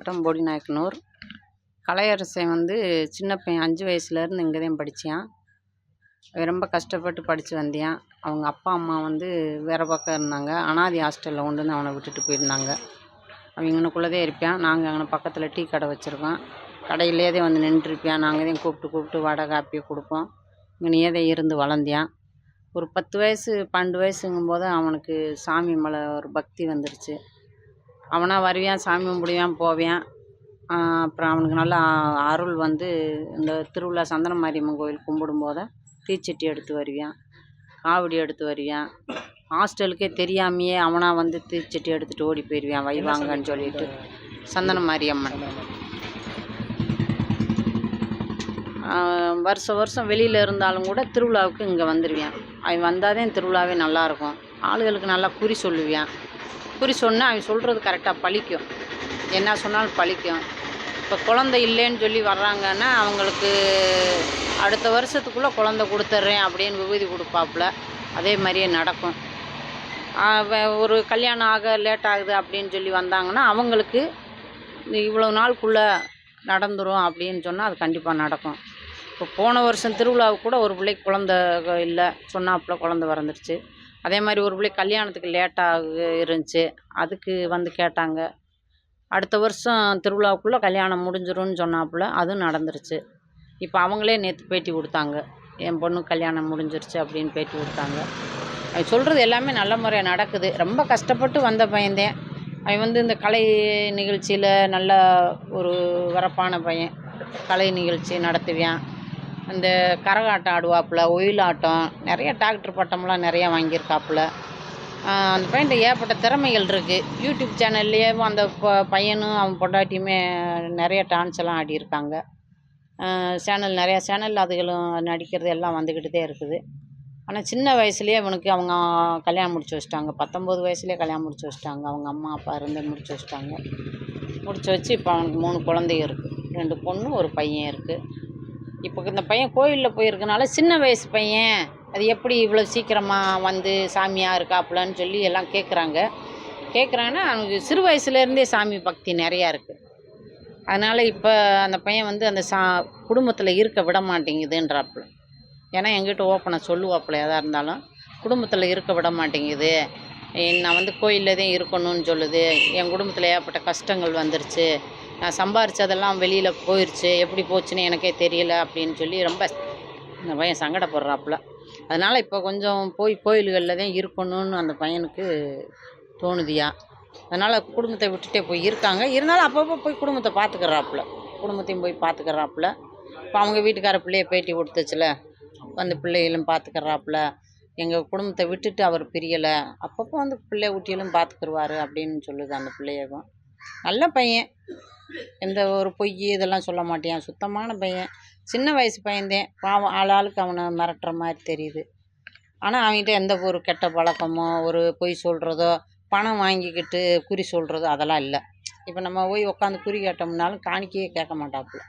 மாவட்டம் போடிநாயக்கனூர். கலையரசன் வந்து சின்ன பையன் அஞ்சு வயசுலேருந்து இங்கே தான் படித்தான் ரொம்ப கஷ்டப்பட்டு படித்து வந்தான் அவங்க அப்பா அம்மா வந்து வேறு பக்கம் இருந்தாங்க. அனாதி ஹாஸ்டலில் கொண்டு வந்து அவனை விட்டுட்டு போயிருந்தாங்க. அவன் தான் இருப்பான். நாங்கள் அங்கே பக்கத்தில் டீ கடை வச்சுருக்கோம். கடையிலே தான் வந்து நின்றுருப்பான். நாங்கள் தான் கூப்பிட்டு கூப்பிட்டு வடை காப்பியை கொடுப்போம். இங்கனையே தான் இருந்து வளர்ந்தான் ஒரு பத்து வயசு பன்னெண்டு வயசுங்கும்போது அவனுக்கு சாமி மேலே ஒரு பக்தி வந்துருச்சு. அவனாக வருவான் சாமி கும்பிடுவான் போவான். அப்புறம் அவனுக்கு நல்லா அருள் வந்து இந்த திருவிழா சந்தன மாரியம்மன் கோயில் கும்பிடும்போது தீச்சட்டி எடுத்து வருவான் காவடி எடுத்து வருவான். ஹாஸ்டலுக்கே தெரியாமையே அவனாக வந்து தீச்சட்டி எடுத்துகிட்டு ஓடி போயிடுவான் வைவாங்கன்னு சொல்லிட்டு. சந்தன மாரியம்மன் வருஷம் வருஷம் வெளியில் இருந்தாலும் கூட திருவிழாவுக்கு இங்கே வந்துடுவான் அவன் வந்தால் தான் திருவிழாவே நல்லாயிருக்கும் ஆளுகளுக்கு நல்லா குறி சொல்லுவான். குறி சொன்னால் அவன் சொல்கிறது கரெக்டாக பழிக்கும். என்ன சொன்னாலும் பழிக்கும். இப்போ குழந்த இல்லைன்னு சொல்லி வர்றாங்கன்னா அவங்களுக்கு அடுத்த வருஷத்துக்குள்ளே குழந்த கொடுத்துட்றேன் அப்படின்னு விபூதி கொடுப்பாப்புல. அதே மாதிரியே நடக்கும். ஒரு கல்யாணம் ஆக லேட் ஆகுது அப்படின்னு சொல்லி வந்தாங்கன்னா அவங்களுக்கு இவ்வளோ நாளுக்குள்ளே நடந்துடும் அப்படின்னு சொன்னால் அது கண்டிப்பாக நடக்கும். இப்போ போன வருஷம் திருவிழாவுக்கு கூட ஒரு பிள்ளைக்கு குழந்த இல்லை சொன்னாப்புல குழந்த பிறந்துருச்சு. அதே மாதிரி ஒரு பிள்ளை கல்யாணத்துக்கு லேட்டாக இருந்துச்சு. அதுக்கு வந்து கேட்டாங்க. அடுத்த வருஷம் திருவிழாவுக்குள்ளே கல்யாணம் முடிஞ்சிரும்னு சொன்னாப்புல அதுவும் நடந்துருச்சு. இப்போ அவங்களே நேற்று பேட்டி கொடுத்தாங்க. என் பொண்ணு கல்யாணம் முடிஞ்சிருச்சு அப்படின்னு பேட்டி கொடுத்தாங்க. அவன் சொல்கிறது எல்லாமே நல்ல முறையாக நடக்குது. ரொம்ப கஷ்டப்பட்டு வந்த பையன்தான். அவன் வந்து இந்த கலை நிகழ்ச்சியில் நல்ல ஒரு வரப்பான பையன். கலை நிகழ்ச்சி நடத்துவான் அந்த கரகாட்டம் ஆடுவாப்புல ஒயிலாட்டம் நிறைய டாக்டர் பட்டம்லாம் நிறையா வாங்கியிருக்காப்புல. அந்த பையன்கிட்ட ஏகப்பட்ட திறமைகள் இருக்குது யூடியூப் சேனல்லையே அந்த ப- பையனும் அவன் பொண்டாட்டியுமே நிறைய டான்ஸ் எல்லாம் ஆடியிருக்காங்க. சேனல் நிறையா சேனல் அதுகளும் நடிக்கிறது எல்லாம் வந்துக்கிட்டு தான் இருக்குது. ஆனால் சின்ன வயசுலேயே அவனுக்கு அவங்க கல்யாணம் முடிச்சு வச்சிட்டாங்க. பத்தொம்போது வயசுலேயே கல்யாணம் முடிச்சு வச்சிட்டாங்க. அவங்க அம்மா அப்பா இருந்தே முடிச்சு வச்சிட்டாங்க. முடிச்சு வச்சு இப்போ அவனுக்கு மூணு குழந்தைங்க இருக்குது ரெண்டு பொண்ணு ஒரு பையன் இருக்குது இப்போ இந்த பையன் கோயிலில் போயிருக்கனால சின்ன வயசு பையன். அது எப்படி இவ்வளோ சீக்கிரமாக வந்து சாமியாக இருக்காப்புலன்னு சொல்லி எல்லாம் கேட்குறாங்க கேட்குறாங்கன்னா அவனுக்கு சிறு வயசுலேருந்தே சாமி பக்தி நிறையா இருக்குது அதனால் இப்போ அந்த பையன் வந்து அந்த சா குடும்பத்தில் இருக்க விட மாட்டேங்குதுன்றாப்புல. ஏன்னா எங்கிட்ட ஓப்பனை சொல்லுவாப்புல எதாக இருந்தாலும். குடும்பத்தில் இருக்க விட மாட்டேங்குது. நான் வந்து கோயிலில் தான் இருக்கணும்னு சொல்லுது. என் குடும்பத்தில் ஏகப்பட்ட கஷ்டங்கள் வந்துருச்சு. நான் சம்பாரிச்சதெல்லாம் வெளியில் போயிடுச்சு எப்படி போச்சுன்னு எனக்கே தெரியல அப்படின்னு சொல்லி ரொம்ப அந்த பையன் சங்கடப்படுறாப்புல. அதனால் இப்போ கொஞ்சம் போய் கோயில்களில் தான் இருக்கணும்னு அந்த பையனுக்கு தோணுதியா. அதனால் குடும்பத்தை விட்டுட்டே போய் இருக்காங்க. இருந்தாலும் அப்பப்போ போய் குடும்பத்தை பார்த்துக்கிறாப்புல குடும்பத்தையும் போய் பார்த்துக்கிறாப்புல இப்போ அவங்க வீட்டுக்கார பிள்ளைய பேட்டி கொடுத்துச்சுல. அந்த பிள்ளைகளும் பார்த்துக்கிறாப்புல எங்கள் குடும்பத்தை விட்டுட்டு அவர் பிரியலை. அப்பப்போ வந்து பிள்ளை ஊட்டியிலும் பார்த்துக்குருவாரு அப்படின்னு சொல்லுது அந்த பிள்ளையகம். நல்ல பையன். எந்த ஒரு பொய் இதெல்லாம் சொல்ல மாட்டேன் சுத்தமான பையன். சின்ன வயசு பையன்தேன். பாவம் ஆள் ஆளுக்கு அவனை மிரட்டுற மாதிரி தெரியுது. ஆனால் அவன்கிட்ட எந்த ஒரு கெட்ட பழக்கமோ ஒரு பொய் சொல்கிறதோ பணம் வாங்கிக்கிட்டு குறி சொல்கிறதோ அதெல்லாம் இல்லை. இப்போ நம்ம போய் உட்காந்து குறி கேட்டோம்னாலும் காணிக்கையே கேட்க மாட்டாப்புல.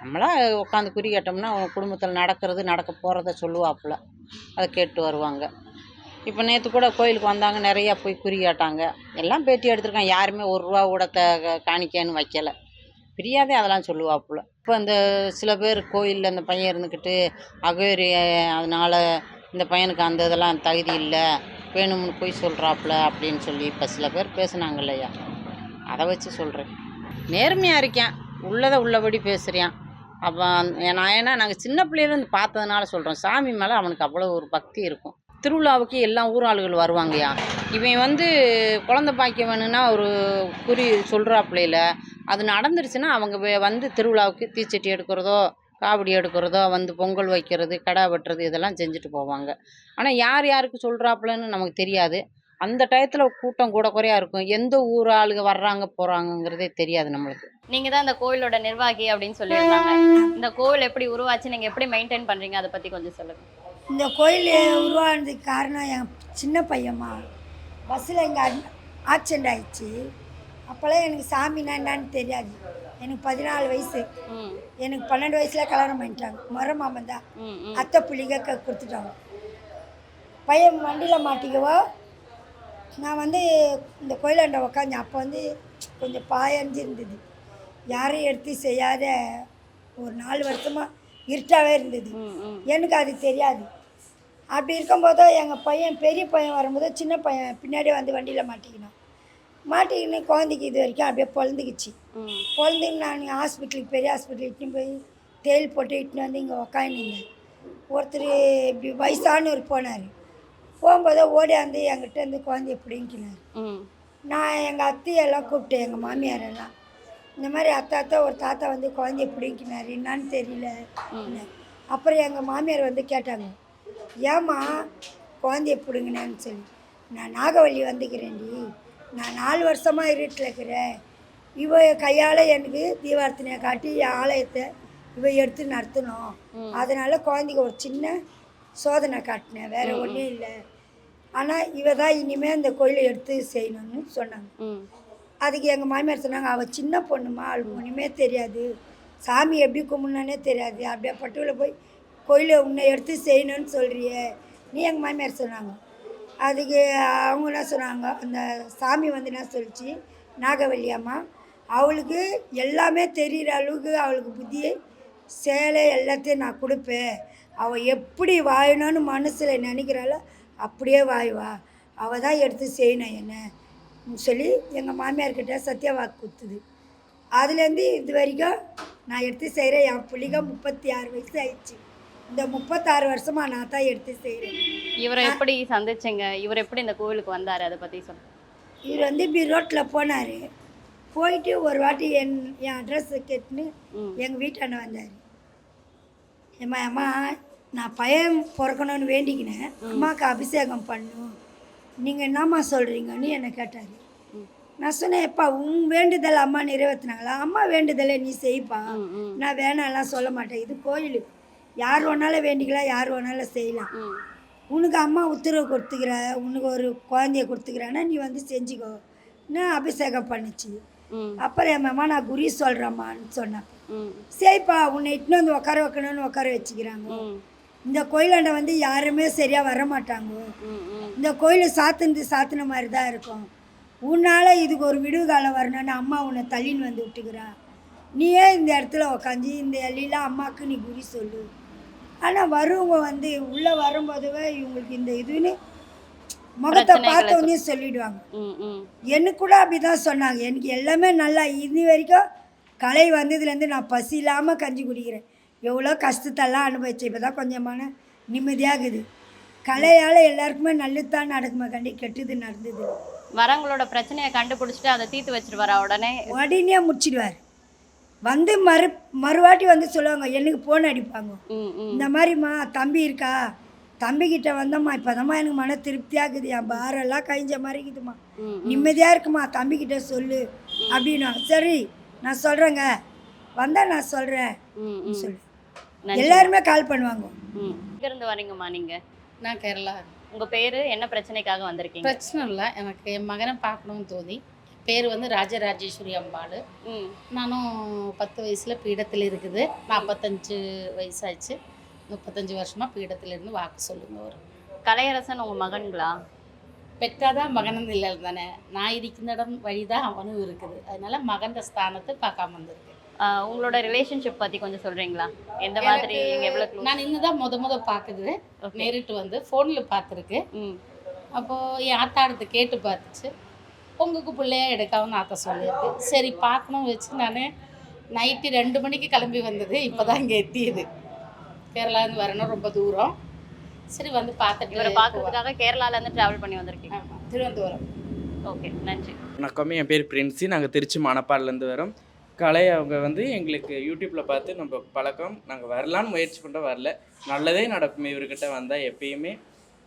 நம்மளா உட்காந்து குறி கேட்டோம்னா அவங்க குடும்பத்தில் நடக்கிறது நடக்க போகிறத சொல்லுவாப்புல. அதை கேட்டு வருவாங்க. இப்போ நேற்று கூட கோயிலுக்கு வந்தாங்க நிறையா போய் குறி கேட்டாங்க. எல்லாம் பேட்டி எடுத்திருக்கான் யாருமே ஒரு ரூபா கூட த காணிக்கைன்னு வைக்கலை. பிரியாதே அதெல்லாம் சொல்லுவாப்புல. இப்போ இந்த சில பேர் கோயிலில் இந்த பையன் இருந்துக்கிட்டு அகோரி அதனால் இந்த பையனுக்கு அந்த இதெல்லாம் தகுதி இல்லை வேணும்னு போய் சொல்கிறாப்புல அப்படின்னு சொல்லி இப்போ சில பேர் பேசுனாங்க இல்லையா? அதை வச்சு சொல்கிறேன் நேர்மையாக இருக்கேன். உள்ளதை உள்ளபடி பேசுகிறேன் அப்போ நான் ஏன்னா நாங்கள் சின்ன பிள்ளையிலேருந்து பார்த்ததுனால சொல்கிறோம் சாமி மேலே அவனுக்கு அவ்வளோ ஒரு பக்தி இருக்கும். திருவிழாவுக்கு எல்லா ஊர் ஆளுகள் வருவாங்கய்யா. இவன் வந்து குழந்த பாய்க்க வேணும்னா ஒரு குறி சொல்கிறாப்புலையில அது நடந்துருச்சுன்னா அவங்க வந்து திருவிழாவுக்கு தீச்சட்டி எடுக்கிறதோ காவடி எடுக்கிறதோ வந்து பொங்கல் வைக்கிறது கடா வெட்டுறது இதெல்லாம் செஞ்சுட்டு போவாங்க. ஆனால் யார் யாருக்கு சொல்கிறாப்புலன்னு நமக்கு தெரியாது. அந்த டயத்தில் கூட்டம் கூட குறையா இருக்கும். எந்த ஊர் ஆளுங்க வர்றாங்க போகிறாங்கங்கிறதே தெரியாது நம்மளுக்கு. நீங்க தான் இந்த கோயிலோட நிர்வாகி அப்படின்னு சொல்லியிருந்தாங்க. இந்த கோவில் எப்படி உருவாச்சு நீங்க எப்படி மெயின்டைன் பண்றீங்க அதை பத்தி கொஞ்சம் சொல்லுங்க. இந்த கோயில் உருவானதுக்கு காரணம் என் சின்ன பையன்மா பஸ்ஸில் இங்கே ஆக்சிடெண்ட் ஆயிடுச்சு. அப்போல்லாம் எனக்கு சாமினா என்னன்னு தெரியாது. எனக்கு பதினாலு வயசு. எனக்கு பன்னெண்டு வயசில் கல்யாணம் பண்ணிட்டாங்க. முறை மாமன் தான் அத்தை புள்ளிக க கொடுத்துட்டாங்க. பையன் வண்டியில் மாட்டிக்கவோ? நான் வந்து இந்த கோயிலாண்ட உக்காந்தேன். அப்போ வந்து கொஞ்சம் பாயஞ்சு இருந்தது. யாரும் எடுத்து செய்யாத ஒரு நாலு வருஷமாக இருட்டாகவே இருந்தது. எனக்கு அது தெரியாது. அப்படி இருக்கும்போது எங்கள் பையன் பெரிய பையன் வரும்போது சின்ன பையன் பின்னாடியே வந்து வண்டியில் மாட்டிக்கினான். மாட்டிக்கின்னு குழந்தைக்கு இது வரைக்கும் அப்படியே பொழந்துக்குச்சு ம். பொழுதுன்னு நான் ஹாஸ்பிட்டலுக்கு பெரிய ஹாஸ்பிட்டல் இட்டுன்னு போய் தேல் போட்டு இட்டுன்னு வந்து இங்கே உக்காந்துருந்தேன் ஒருத்தர் இப்படி வயசானவர் போனார். போகும்போது ஓடியாந்து என்கிட்ட இருந்து குழந்தைய பிடிங்கினார். நான் எங்கள் அத்தையெல்லாம் கூப்பிட்டேன் எங்கள் மாமியார் எல்லாம் இந்த மாதிரி அத்தா அத்தா ஒரு தாத்தா வந்து குழந்தைய பிடிங்கினார். என்னன்னு தெரியல. அப்புறம் எங்கள் மாமியார் வந்து கேட்டாங்க ஏம்மா குழந்தைய பிடுங்கினேன்னு சொல்லி. நான் நாகவல்லி வந்துக்கிறேன்டி. நான் நாலு வருஷமாக இருட்டில் இருக்கிறேன். இவ கையால் எனக்கு தீபார்த்தனையை காட்டி என் ஆலயத்தை இவ எடுத்து நடத்தணும். அதனால் குழந்தைக்கு ஒரு சின்ன சோதனை காட்டினேன். வேறு ஒன்றும் இல்லை. ஆனால் இவ தான் இனிமேல் இந்த கோயிலை எடுத்து செய்யணும்னு சொன்னாங்க. அதுக்கு எங்கள் மாமியார் சொன்னாங்க அவள் சின்ன பொண்ணுமா அவளுக்கு ஒன்றுமே தெரியாது. சாமி எப்படி கும்பிட்னானே தெரியாது. அப்படியே பட்டுவில் போய் கோயிலை உன்னை எடுத்து செய்யணும்னு சொல்கிறியே நீ எங்கள் மாமியார் சொன்னாங்க. அதுக்கு அவங்க என்ன சொன்னாங்க அந்த சாமி வந்து என்ன சொல்லிச்சு நாகவல்லி அம்மா அவளுக்கு எல்லாமே தெரிகிற அளவுக்கு அவளுக்கு புத்தியை சேலை எல்லாத்தையும் நான் கொடுப்பேன். அவள் எப்படி வாயணும்னு மனசில் நினைக்கிறாளோ அப்படியே வாய்வா அவள் தான் எடுத்து செய்யணும் என்ன. சொல்லி எங்கள் மாமியார்கிட்ட சத்திய வாக்கு கொடுத்துது அதுலேருந்து இது வரைக்கும் நான் எடுத்து செய்கிறேன். என் பிள்ளைங்க முப்பத்தி ஆறு வயசு ஆயிடுச்சு. இந்த முப்பத்தாறு வருஷமாக நான் தான் எடுத்து செய்கிறேன். இவரை எப்படி சந்திச்சீங்க? இவர் எப்படி இந்த கோவிலுக்கு வந்தாரு? அதை பத்தி சொல்லுங்க இவர் வந்து இப்படி ரோட்டில் போனார். போயிட்டு ஒரு வாட்டி என் என் அட்ரஸ் கேட்டுன்னு. எங்கள் வீட்டாண்ட வந்தார். ஏம்மா அம்மா நான் பையன் பிறக்கணும்னு வேண்டிக்கினேன். அம்மாவுக்கு அபிஷேகம் பண்ணும். நீங்கள் என்னம்மா சொல்கிறீங்கன்னு என்னை கேட்டார். நான் சொன்னேன் எப்பா உன் வேண்டுதல் அம்மா நிறைவேற்றினாங்களா அம்மா வேண்டுதலை நீ செய்ப்பா. நான் வேணாம்லாம் சொல்ல மாட்டேன். இது கோயில். யார் வேணாலும் வேண்டிக்கலாம் யார் வேணாலும் செய்யலாம். உனக்கு அம்மா உத்தரவு கொடுத்துக்கிற உனக்கு ஒரு குழந்தைய கொடுத்துக்கிறேன்னா நீ வந்து செஞ்சுக்கோ. நான் அபிஷேகம் பண்ணுச்சு. அப்புறம் என் அம்மா நான் குறி சொல்கிறேம்மான்னு சொன்னேன். சரிப்பா உன்னை இட்டுன்னு வந்து உட்கார வைக்கணும்னு உட்கார வச்சுக்கிறாங்க. இந்த கோயிலாண்ட வந்து யாருமே சரியாக வர மாட்டாங்க இந்த கோயில் சாத்துனது சாத்தின மாதிரி தான் இருக்கும். உன்னால் இதுக்கு ஒரு விடுவு காலம் வரணும்னு அம்மா உன்னை தள்ளின்னு வந்து விட்டுக்கிறா. நீயே இந்த இடத்துல உக்காந்து இந்த எல்லாம் அம்மாவுக்கு நீ குறி சொல்லு? ஆனால் வருவங்க வந்து உள்ளே வரும்போதுவே இவங்களுக்கு இந்த இதுன்னு முகத்தை பிரச்சனைகளை பார்த்த உடனே சொல்லிடுவாங்க. எனக்கு கூட அப்படி தான் சொன்னாங்க. எனக்கு எல்லாமே நல்லா இது வரைக்கும் கலை வந்ததுலேருந்து நான் பசி இல்லாமல் கஞ்சி குடிக்கிறேன். எவ்வளோ கஷ்டத்தெல்லாம் அனுபவிச்சேன் இப்போ தான் கொஞ்சமான நிம்மதியாகுது. கலையால் எல்லாருக்குமே நல்லதுதான் நடக்குமா கண்டி கெட்டது நடந்தது. வரவங்களோட பிரச்சனையை கண்டுபிடிச்சிட்டு அதை தீர்த்து வச்சிருவாரா உடனே? உடனே முடிச்சிடுவார். வந்து மறு மறுவாட்டி வந்து சொல்லுவாங்க எனக்கு ஃபோன் அடிப்பாங்க? இந்த மாதிரிம்மா தம்பி இருக்கா? தம்பிக்கிட்ட வந்தம்மா இப்போதாம்மா எனக்கு மன திருப்தியாகுது என் பாரெல்லாம் கழிஞ்ச மாதிரி இருக்குதும்மா. ம் நிம்மதியாக இருக்குமா? தம்பிக்கிட்ட சொல்லு. அப்படின்னாங்க சரி நான் சொல்கிறேங்க வந்தால் நான் சொல்கிறேன் சொல்லு. எல்லாருமே கால் பண்ணுவாங்க. ம். இருந்து வரீங்கம்மா நீங்க? நான் கேரளா. உங்க பேரு என்ன பிரச்சனைக்காக வந்திருக்கீங்க? பிரச்சனை இல்லை. எனக்கு என் மகனை பார்க்கணும்னு தோணி. பேர் வந்து ராஜராஜேஸ்வரி அம்பாள். நானும் பத்து வயசில் பீடத்தில் இருக்குது. நாற்பத்தஞ்சு வயசாச்சு முப்பத்தஞ்சு வருஷமாக பீடத்தில் இருந்து வாக்கு சொல்லுங்க ஒரு கலையரசன் உங்க மகன்களா? பெற்றாதான் மகனும் இல்லை தானே. நான் இருக்கிற இடம் வழி தான் அவனும் இருக்குது. அதனால மகன்ற ஸ்தானத்தை பார்க்காம வந்திருக்கு ஆஹ் உங்களோட ரிலேஷன்ஷிப் பத்தி கொஞ்சம் சொல்றீங்களா? எந்த மாதிரி நீங்க எவ்வளவு? நான் இன்னும் தான் முத முத பார்க்குது. Okay. நேரிட்டு வந்து ஃபோனில் பார்த்துருக்கு. ம். அப்போது என் ஆத்தாடத்தை கேட்டு பார்த்துச்சு. உங்களுக்கு பிள்ளையா எடுக்காமன்னு ஆத்தா சொல்லியிருக்கு. சரி பார்க்கணும் வச்சு நான் நைட்டு ரெண்டு மணிக்கு கிளம்பி வந்தது. இப்போ தான் இங்கே எத்தியது கேரளாந்து வரணும் ரொம்ப தூரம். சரி வந்து பார்த்துட்டு இவரை பார்க்கறதுக்காக கேரளால இருந்து டிராவல் பண்ணி வந்திருக்கீங்க. திருவனந்தபுரம். ஓகே நன்றி. வணக்கம். என் பேர் பிரின்ஸி நாங்கள் திருச்சி மணப்பாடிலேருந்து வரோம். கலை அவங்க வந்து எங்களுக்கு யூடியூப்பில் பார்த்து நம்ம பழக்கம் நாங்கள் வரலான்னு முயற்சி பண்ண வரல. நல்லதே நடக்கும் இவர்கிட்ட வந்தால் எப்பயுமே.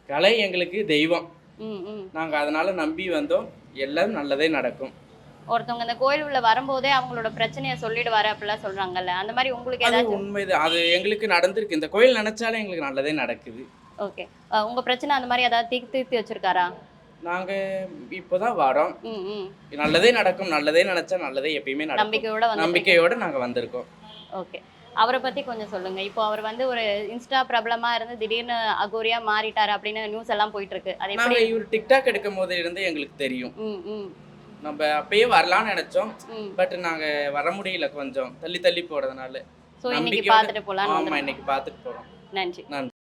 கலை எங்களுக்கு தெய்வம். ம் ம். நாங்கள் அதனால் நம்பி வந்தோம். எல்லாம் நல்லதே நடக்கும். ஒருத்தவங்க இந்த கோயில் உள்ள வரும்போதே அவங்களோட பிரச்சனையை சொல்லிடுவாரு அப்படிலாம் சொல்றாங்கல்ல. அந்த மாதிரி உங்களுக்கு ஏதாச்சும் உண்மைதான். அது எங்களுக்கு நடந்திருக்கு. இந்த கோயில் நினச்சாலே எங்களுக்கு நல்லதே நடக்குது. ஓகே. உங்க பிரச்சனை அந்த மாதிரி ஏதாவது தீர்த்து தீர்த்து வச்சிருக்காரா? நாங்கள் இப்போ தான் வரோம் நல்லதே நடக்கும் நல்லதே நினச்சா நல்லதே எப்பயுமே நடக்கும். நம்பிக்கையோட நம்பிக்கையோடு நாங்கள் வந்திருக்கோம். ஓகே. அவரை பத்தி கொஞ்சம் சொல்லுங்க. இப்போ அவர் வந்து ஒரு இன்ஸ்டா பிரபலமா இருந்து திடீர்னு அகோரியா மாறிட்டாரு அப்படின்னு நியூஸ் எல்லாம் போயிட்டு இருக்கு அது எப்படி? இவர் டிக்டாக் எடுக்கும் போது இருந்து எங்களுக்கு தெரியும் நம்ம அப்பயே வரலாம்னு நினைச்சோம். பட் நாங்க வர முடியல கொஞ்சம். தள்ளி தள்ளி போறதுனால. ஸோ இன்னைக்கு பார்த்துட்டு போகலான்னு ஆமா வந்திருக்கோம் இன்னைக்கு பார்த்துட்டு போறோம். நன்றி. நன்றி.